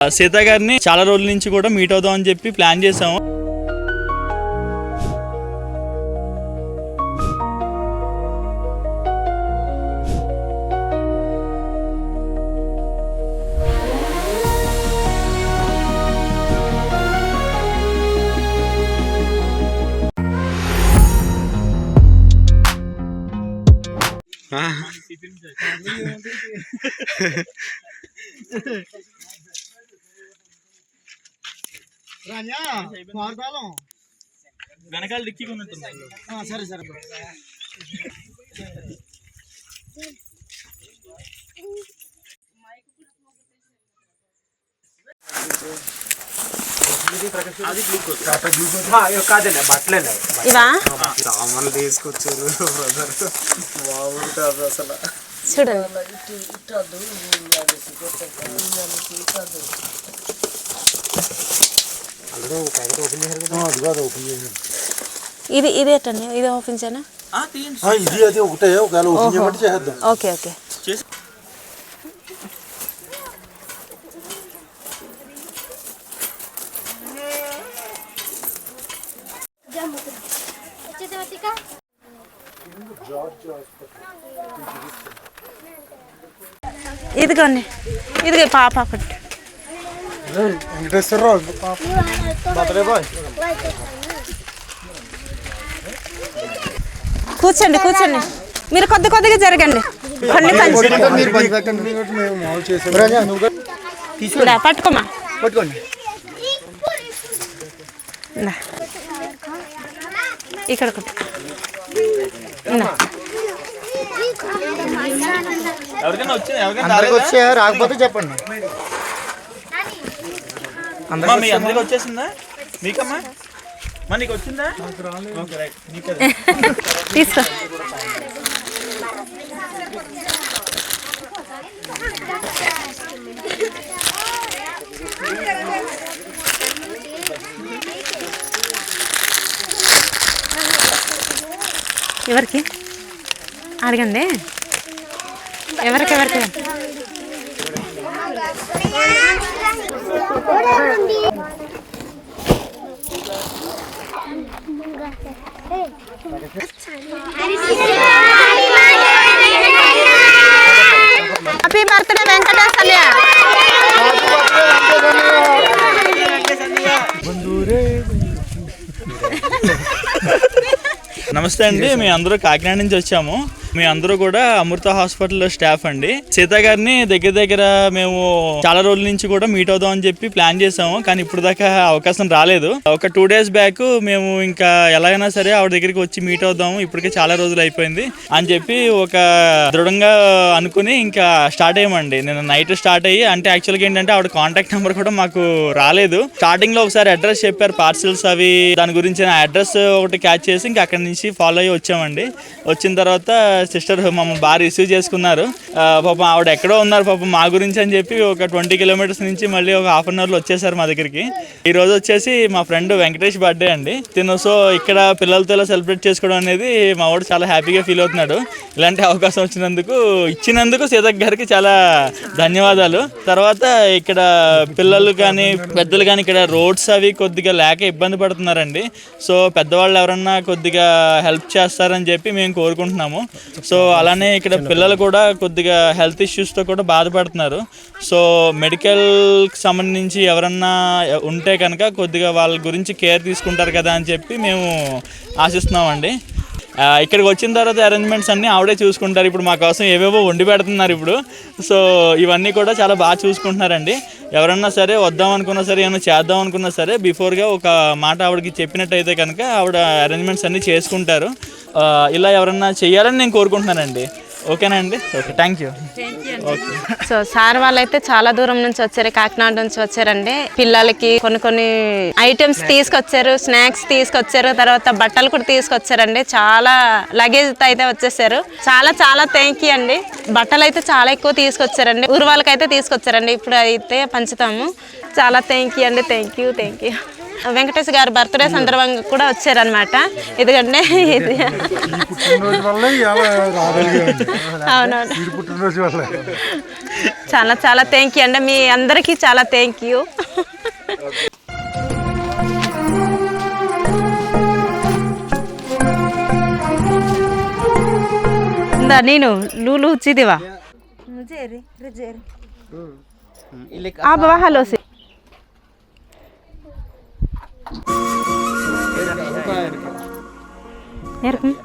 సీత గారిని చాలా రోజుల నుంచి కూడా మీట్ అవుదాం అని చెప్పి ప్లాన్ చేసాము రాజా వెనకాల ఉన్నట్టుంది సరే సరే కాదండి బట్టలేండి ఇవా? సామాన్లు తీసుకొచ్చారు బ్రదర్ బాగుంటుంది అసలు. చూడండి ఇది ఇది ఎట్టండి? ఇది ఓపెన్ చేయనా? ఇది అది ఒకటే ఒకవేళ ఓపెన్ చేయమంటే చేద్దాం ఓకే ఓకే. చేసి ఇదిగోండి. ఇదిగో పాప ఒకటి. వెంకటేశ్వరరావు బర్త్డే బాయ్ కూర్చోండి కూర్చోండి. మీరు కొద్ది కొద్దిగా జరగండి. కొన్ని పట్టుకోమా? పట్టుకోండి. ఇక్కడ. ఎవరికైనా వచ్చింది? ఎవరికైనా రాకపోతే చెప్పండి. మీ అందరికి వచ్చేసిందా? మీకమ్మా? మా నీకు వచ్చిందా. తీసుకో. ఎవరికి? అడగండి. ఎవరికి? ఎవరికి? హ్యాపీ బర్త్డే వెంకటేశ్వర్య నమస్తే అండి మేము అందరూ కాకినాడ నుంచి వచ్చాము. మీ అందరూ కూడా అమృత హాస్పిటల్లో స్టాఫ్ అండి. సీత గారిని దగ్గర దగ్గర మేము చాలా రోజుల నుంచి కూడా మీట్ అవుదాం అని చెప్పి ప్లాన్ చేసాము. కానీ ఇప్పుడు దాకా అవకాశం రాలేదు. ఒక టూ డేస్ బ్యాక్ మేము ఇంకా ఎలాగైనా సరే ఆవిడ దగ్గరికి వచ్చి మీట్ అవుదాము. ఇప్పటికే చాలా రోజులు అయిపోయింది అని చెప్పి ఒక దృఢంగా అనుకుని ఇంకా స్టార్ట్ అయ్యామండి. నేను నైట్ స్టార్ట్ అయ్యి అంటే యాక్చువల్గా ఏంటంటే ఆవిడ కాంటాక్ట్ నెంబర్ కూడా మాకు రాలేదు. స్టార్టింగ్లో ఒకసారి అడ్రస్ చెప్పారు పార్సిల్స్ అవి దాని గురించి నా అడ్రస్ ఒకటి క్యాచ్ చేసి ఇంకా అక్కడి నుంచి ఫాలో అయ్యి వచ్చామండి. వచ్చిన తర్వాత సిస్టర్ మమ్మల్ని బాగా రిసీవ్ చేసుకున్నారు. పాపం ఆవిడ ఎక్కడో ఉన్నారు పాపం మా గురించి అని చెప్పి ఒక ట్వంటీ కిలోమీటర్స్ నుంచి మళ్ళీ ఒక హాఫ్ అన్ అవర్లో వచ్చేసారు మా దగ్గరికి. ఈ రోజు వచ్చేసి మా ఫ్రెండ్ వెంకటేష్ బర్త్డే అండి. తిను సో ఇక్కడ పిల్లలతో ఇలా సెలబ్రేట్ చేసుకోవడం అనేది మా వాడు చాలా హ్యాపీగా ఫీల్ అవుతున్నాడు. ఇలాంటి అవకాశం వచ్చినందుకు ఇచ్చినందుకు సీతక్ గారికి చాలా ధన్యవాదాలు. తర్వాత ఇక్కడ పిల్లలు కానీ పెద్దలు కానీ ఇక్కడ రోడ్స్ అవి కొద్దిగా లేక ఇబ్బంది పడుతున్నారండి. సో పెద్దవాళ్ళు ఎవరన్నా కొద్దిగా హెల్ప్ చేస్తారని చెప్పి మేము కోరుకుంటున్నాము. సో అలానే ఇక్కడ పిల్లలు కూడా కొద్దిగా హెల్త్ ఇష్యూస్తో కూడా బాధపడుతున్నారు. సో మెడికల్కి సంబంధించి ఎవరన్నా ఉంటే కనుక కొద్దిగా వాళ్ళ గురించి కేర్ తీసుకుంటారు కదా అని చెప్పి మేము ఆశిస్తున్నామండి. ఇక్కడికి వచ్చిన తర్వాత అరేంజ్మెంట్స్ అన్నీ ఆవిడే చూసుకుంటారు. ఇప్పుడు మా కోసం ఏవేవో వండి పెడుతున్నారు ఇప్పుడు. సో ఇవన్నీ కూడా చాలా బాగా చూసుకుంటున్నారండి. ఎవరన్నా సరే వద్దాం అనుకున్నా సరే ఏమైనా చేద్దాం అనుకున్నా సరే బిఫోర్గా ఒక మాట ఆవిడకి చెప్పినట్టయితే కనుక ఆవిడ అరేంజ్మెంట్స్ అన్నీ చేసుకుంటారు. ఇలా ఎవరన్నా చేయాలని నేను కోరుకుంటున్నానండి. ఓకేనా అండి? Okay thank you okay so sir వాళ్ళైతే చాలా దూరం నుంచి వచ్చారు కాకినాడ నుంచి వచ్చారండి. పిల్లలకి కొన్ని కొన్ని ఐటమ్స్ తీసుకొచ్చారు స్నాక్స్ తీసుకొచ్చారు తర్వాత బట్టలు కూడా తీసుకొచ్చారండి. చాలా లగేజ్ అయితే వచ్చేసారు. చాలా చాలా థ్యాంక్ యూ అండి. బట్టలు అయితే చాలా ఎక్కువ తీసుకొచ్చారండి. ఊరు వాళ్ళకైతే తీసుకొచ్చారండి. ఇప్పుడు అయితే పంచుతాము. చాలా థ్యాంక్ యూ అండి. Thank you thank you Venkatesh గారి బర్త్డే సందర్భంగా కూడా వచ్చారనమాట ఎందుకంటే ఇది అవునవును. చాలా చాలా థ్యాంక్ యూ అండి. మీ అందరికీ చాలా థ్యాంక్ యూ నేను లూలు చిదివా ఆ బాబా hello Oke. Hmm?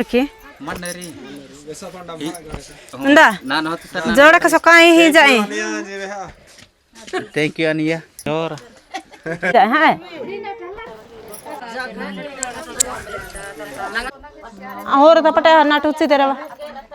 Okay. Nanda. Jodoh kasih kau ini thank you अनिया और है और तो पटा नाटू सी तरह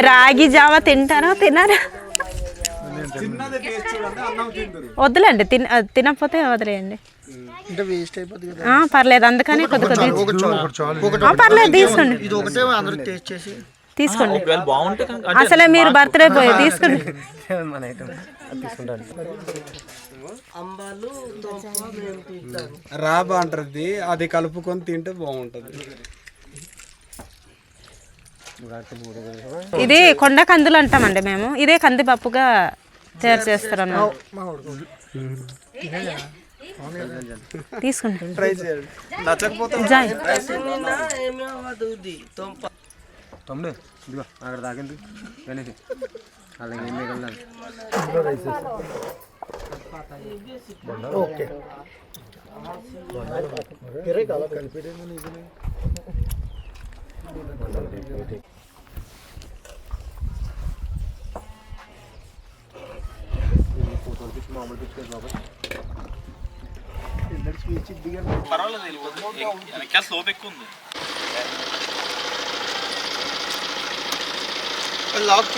రాగి జావ తింటారా? తినారా? వద్దులేండి తిన తినకపోతే వదిలేయండి. అంటే వేస్ట్ అయిపోతుంది కదా. ఆ, పర్లేదు అందుకని కొద్ది కొద్ది ఒక చాలు ఒక చాలు. ఒకటి ఆ, పర్లేదు తీసుకోండి. ఇది ఒకటే అందరూ టేస్ట్ చేసి. తీసుకోండి. ఒకవేళ బాగుంటే కనుక- అసలే మీరు బర్త్డే పోయి తీసుకోండి. రాబా అంటది అది కలుపుకొని తింటే బాగుంటది. ఇది కొండ కందులు అంటామండి మేము. ఇదే కందిపప్పుగా తయారు చేస్తారు తీసుకోండి ట్రై చేయండి. నచ్చకపోతే జాయ్. తమ్ముడు ఇదిగో అక్కడ తాగింది. వెనక్కి. అలాగే ఏం మిగలదు ఓకే పర్వాలేదు వెనకాల ఎక్కువ ఉంది లాక్